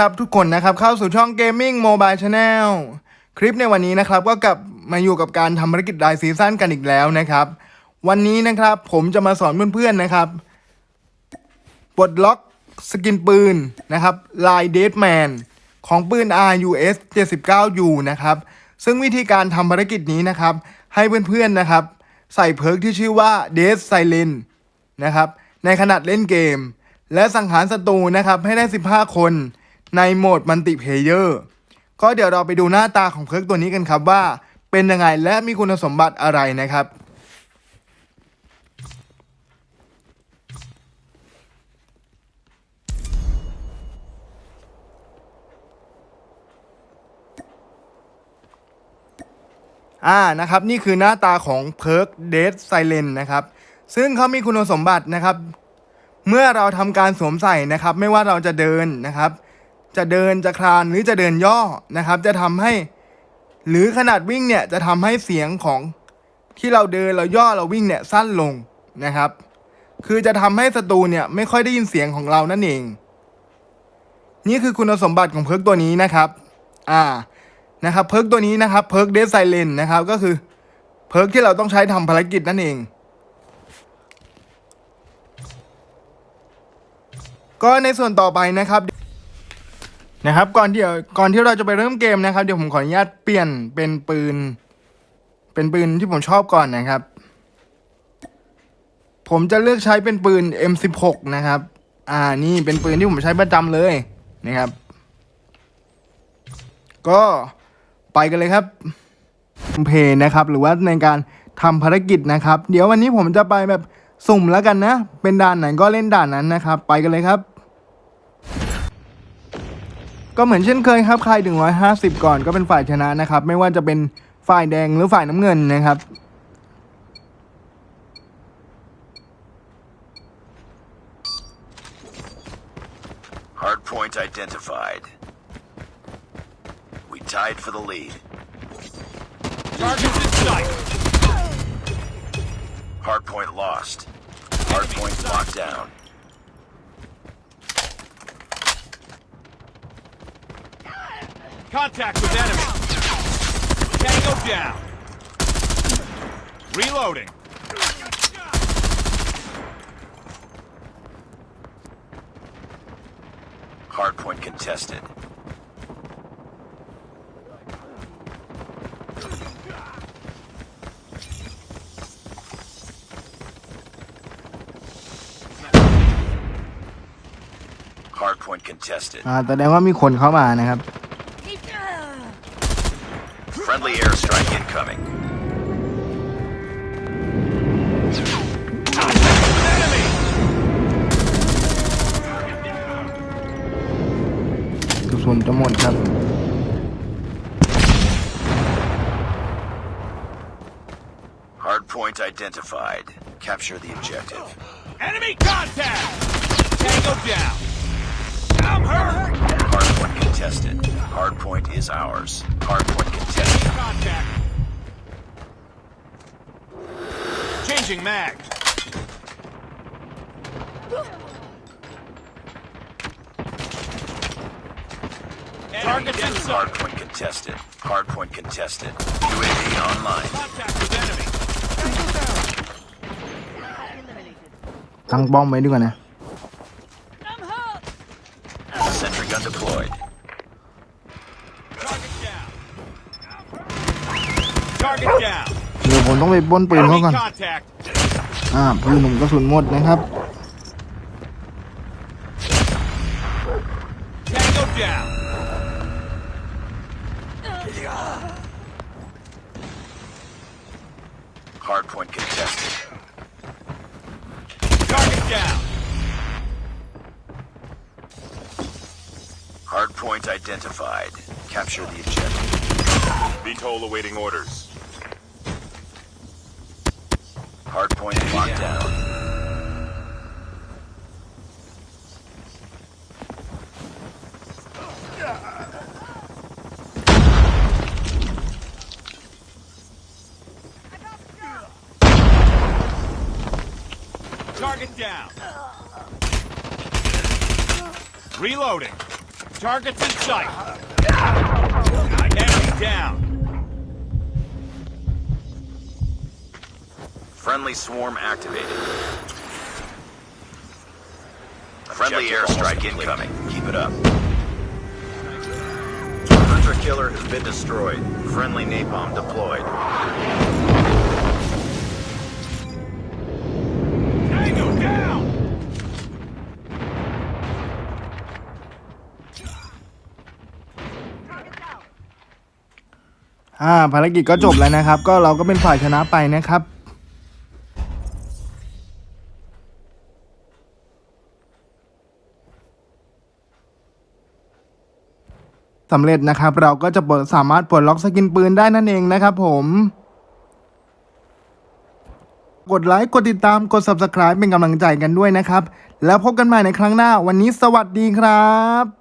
รับทุกคนนะครับเข้าสู่ช่อง Gaming Mobile Channel คลิปในวันนี้นะครับก็กลับมาอยู่กับการทำภารกิจรายซีซั่นกันอีกแล้วนะครับ วันนี้นะครับผมจะมาสอนเพื่อนๆนะครับปลดล็อกสกินปืนนะครับลายเด d แมนของปืน RUS 79U นะครับ ซึ่งวิธีการทำภารกิจนี้นะครับ ให้เพื่อนๆนะครับ ใส่เพิร์กที่ชื่อว่า Death Silent นะครับในขนาดเล่นเกม และสังหารศัตรูนะครับให้ได้ 15 คน ในโหมดมัลติเพเยอร์ก็เดี๋ยวเราไปดูหน้าตาของเพิร์กตัวนี้กันครับว่าเป็นยังไงและมีคุณสมบัติอะไรนะครับ อ่านะครับนี่คือหน้าตาของเพิร์กเด d ไซเลนนะครับ ซึ่งเขามีคุณสมบัตินะครับ เมื่อเราทำการสวมใส่นะครับ ไม่ว่าเราจะเดินนะครับ จะเดินจะคลานหรือจะเดินย่อนะครับ จะทำให้ หรือขนาดวิ่งเนี่ยจะทำให้เสียงของที่เราเดินเราย่อเราวิ่งเนี่ยสั้นลงนะครับ คือจะทำให้ศัตรูเนี่ยไม่ค่อยได้ยินเสียงของเรานั่นเอง นี่คือคุณสมบัติของเพิร์กตัวนี้นะครับ อ่านะครับเพิร์กตัวนี้นะครับเพิร์กเดซไซเลนนะครับก็คือเพิร์กที่เราต้องใช้ทำภารกิจนั่นเอง ก็ในส่วนต่อไปนะครับ นะครับก่อนเดี๋ยวก่อนที่เราจะไปเริ่มเกมนะครับ เดี๋ยวผมขออนุญาตเปลี่ยนเป็นปืน เป็นปืนที่ผมชอบก่อนนะครับ ผมจะเลือกใช้เป็นปืน M16 นะครับ อ่านี่เป็นปืนที่ผมใช้ประจำเลยนะครับ ก็ไปกันเลยครับเพย์นะครับ หรือว่าในการทำภารกิจนะครับ เดี๋ยววันนี้ผมจะไปแบบสุ่มแล้วกันนะ เป็นด่านไหนก็เล่นด่านนั้นนะครับ ไปกันเลยครับ ก็เหมือนเช่นเคยครับใคร150 ก่อนก็เป็นฝ่ายชนะนะครับ ไม่ว่าจะเป็นฝ่ายแดงหรือฝ่ายน้ำเงินนะครับ Hardpoint lost. Hardpoint locked down. Contact with enemy. Tango down. Reloading. Hardpoint contested. Hardpoint contested. อ่าแสดงว่ามีคนเข้ามานะครับ Friendly airstrike incoming. Enemy. กระสุนจะหมดครับ Hardpoint identified. Capture the objective. Enemy contact. Tango down. I'm hurt. Hardpoint contested. Hardpoint is ours. Hardpoint contested. Contact. Changing mag. Target in. Hardpoint contested. Hardpoint contested. UAV online. Contact with enemy. Tăng bom mấy đứa nè. Gun deployed. Target down. Target down. เดี๋ยวผมต้องไปปล้นปืนเขา Enemy ก่อน contact. อ่าปืนผมกระสุนหมดนะครับ Tango down. Hardpoint contested. Target down. Hardpoint identified. Capture the objective. VTOL awaiting orders. Hardpoint locked down. Target down. Reloading. Targets in sight. Enemy down. Friendly swarm activated. Friendly airstrike incoming. Keep it up. Hunter killer has been destroyed. Friendly napalm deployed. อ่าภารกิจก็จบแล้วนะครับ ก็เราก็เป็นฝ่ายชนะไปนะครับสำเร็จนะครับ เราก็จะเปิดสามารถปลดล็อกสกินปืนได้นั่นเองนะครับผมกดไลค์ กดติดตาม กด subscribe เป็นกำลังใจกันด้วยนะครับ แล้วพบกันใหม่ในครั้งหน้า วันนี้สวัสดีครับ